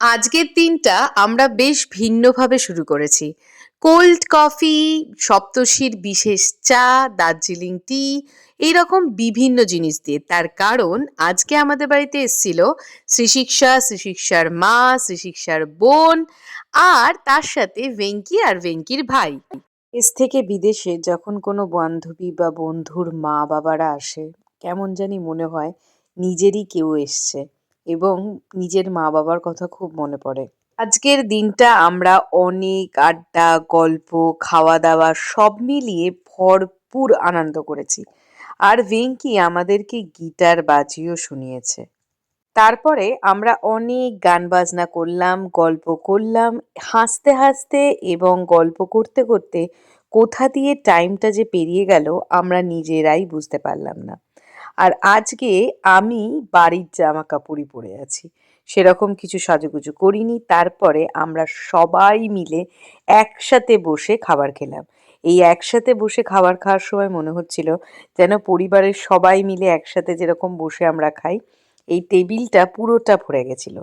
আজকের দিনটা আমরা বেশ ভিন্নভাবে শুরু করেছি। কোল্ড কফি, সপ্তর্ষির বিশেষ চা, দার্জিলিং টি এইরকম বিভিন্ন জিনিস দিয়ে। তার কারণ আজকে আমাদের বাড়িতে এসেছিল শ্রীশিক্ষা, শ্রীশিক্ষার মা, শ্রীশিক্ষার বোন আর তার সাথে ভেঙ্কি আর ভেঙ্কির ভাই। দেশ থেকে বিদেশে যখন কোনো বান্ধবী বা বন্ধুর মা বাবারা আসে, কেমন জানি মনে হয় নিজেরই কেউ এসছে। এবং নিজের মা বাবার কথা খুব মনে পড়ে। আজকের দিনটা আমরা অনেক আড্ডা, গল্প খাওয়া দাওয়া সব মিলিয়ে ভরপুর আনন্দ করেছি। আর ভেঙ্কি আমাদেরকে গিটার বাজিয়েও শুনিয়েছে। তারপরে আমরা অনেক গান বাজনা করলাম, গল্প করলাম, হাসতে হাসতে এবং গল্প করতে করতে কোথা দিয়ে টাইমটা যে পেরিয়ে গেল আমরা নিজেরাই বুঝতে পারলাম না। আর আজকে আমি বাড়ির জামা কাপড়ই পরে আছি। সেরকম কিছু সাজুগুজু করিনি। তারপরে আমরা সবাই মিলে একসাথে বসে খাবার খেলাম। এই একসাথে বসে খাবার খাওয়ার সময় মনে হচ্ছিল যেন পরিবারের সবাই মিলে একসাথে যেরকম বসে আমরা খাই, এই টেবিলটা পুরোটা ভরে গেছিল।